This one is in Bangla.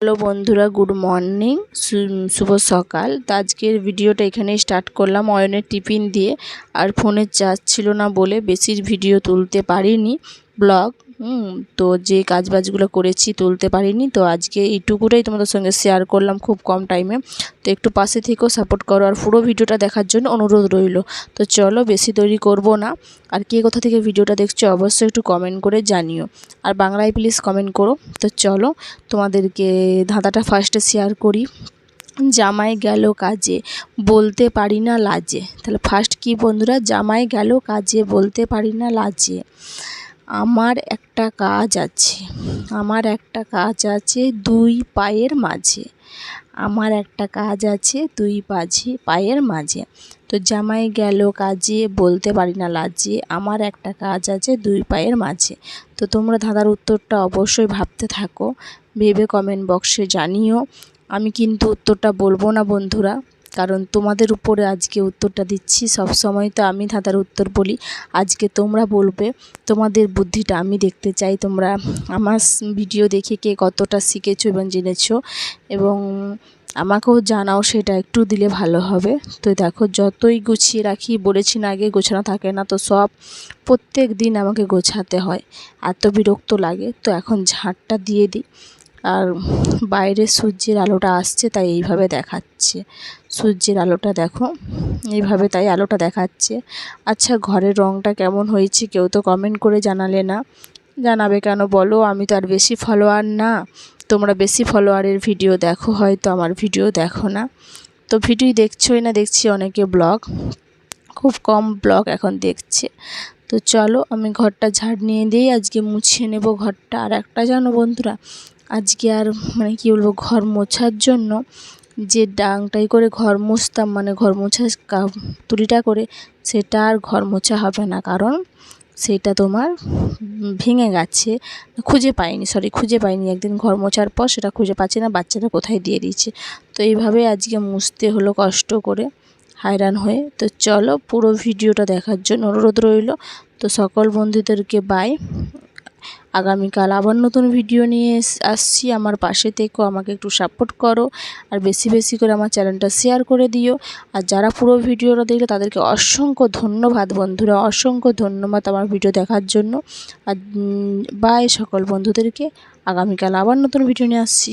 হ্যালো বন্ধুরা, গুড মর্নিং শুভ সকাল। তো আজকের ভিডিওটা এখানে স্টার্ট করলাম, অয়নের টিফিন দিয়ে। আর ফোনের চার্জ ছিল না বলে বেশির ভিডিও তুলতে পারিনি, ব্লগ। হুম, তো যে কাজ বাজগুলো করেছি তুলতে পারিনি, তো আজকে এইটুকুটাই তোমাদের সঙ্গে শেয়ার করলাম খুব কম টাইমে তো একটু পাশে থেকেও সাপোর্ট করো আর পুরো ভিডিওটা দেখার জন্য অনুরোধ রইল। তো চলো, বেশি তৈরি করব না। আর কে কোথা থেকে ভিডিওটা দেখছ, অবশ্যই একটু কমেন্ট করে জানিও। আর বাংলায় প্লিজ কমেন্ট করো। তো চলো, তোমাদেরকে ধাঁধাটা ফার্স্টে শেয়ার করি। জামাই গেল কাজে, বলতে পারি না লাজে। তাহলে ফার্স্ট কি বন্ধুরা? জামাই গেল কাজে, বলতে পারি না লাজে। আমার একটা কাজ আছে। আমার একটা কাজ আছে দুই পায়ের মাঝে। আমার একটা কাজ আছে দুই পাঝে, পায়ের মাঝে। তো জামাই গেল কাজে, বলতে পারি না লাজে, আমার একটা কাজ আছে দুই পায়ের মাঝে। তো তোমরা ধাঁধার উত্তরটা অবশ্যই ভাবতে থাকো, ভেবে কমেন্ট বক্সে জানিও। আমি কিন্তু উত্তরটা বলব না বন্ধুরা। কারণ তোমাদের উপরে আজকে উত্তরটা দিচ্ছি। সব সময় তো আমি ধাঁধার উত্তর বলি। আজকে তোমরা বলবে, তোমাদের বুদ্ধিটা আমি দেখতে চাই। তোমরা আমার ভিডিও দেখে কে কতটা শিখেছো এবং জেনেছো এবং আমাকেও জানাও, সেটা একটু দিলে ভালো হবে। তো দেখো, যতই গুছিয়ে রাখি, বলেছি না আগে গোছানো থাকে না, তো সব প্রত্যেক দিন আমাকে গোছাতে হয়। এত বিরক্ত লাগে। তো এখন ঝাঁটটা দিয়ে দিই। আর বাইরে সূর্যের আলোটা আসছে, তাই এইভাবে দেখাচ্ছে। সূর্যের আলোটা দেখো, এইভাবে তাই আলোটা দেখাচ্ছে। আচ্ছা ঘরের রঙটা কেমন হয়েছে কেউ তো কমেন্ট করে জানালে না। জানাবে কেন বলো, আমি তো আর বেশি ফলোয়ার না। তোমরা বেশি ফলোয়ারের ভিডিও দেখো, হয়তো আমার ভিডিও দেখো না। তো ভিডিও দেখছোই না, দেখছি অনেকে ব্লগ খুব কম ব্লগ এখন দেখছে। তো চলো, আমি ঘরটা ঝাড় নিয়ে দিই, আজকে মুছিয়ে নেব ঘরটা। আর একটা জানো বন্ধুরা আজকে আর মানে কী বলব, ঘর মোছার জন্য যে ডাংটাই করে ঘর মুছতাম মানে ঘর মোছার তুলিটা করে, সেটা আর ঘর মোছা হবে না। কারণ সেটা তোমার ভেঙে গেছে। খুঁজে পাইনি সরি খুঁজে পাইনি। একদিন ঘর মোছার পর সেটা খুঁজে পাচ্ছি না, বাচ্চাটা কোথায় দিয়ে দিয়েছে। তো এইভাবে আজকে মুছতে হলো কষ্ট করে, হায়রান হয়ে। তো চলো পুরো ভিডিওটা দেখার জন্য অনুরোধ রইল। তো সকল বন্ধুদেরকে বাই আগামীকাল আবার নতুন ভিডিও নিয়ে আসছি। আমার পাশে থেকেও আমাকে একটু সাপোর্ট করো আর বেশি বেশি করে আমার চ্যানেলটা শেয়ার করে দিও। আর যারা পুরো ভিডিওটা দেখলে তাদেরকে অসংখ্য ধন্যবাদ বন্ধুরা, অসংখ্য ধন্যবাদ আমার ভিডিও দেখার জন্য। আর বাই সকল বন্ধুদেরকে। আগামীকাল আবার নতুন ভিডিও নিয়ে আসছি।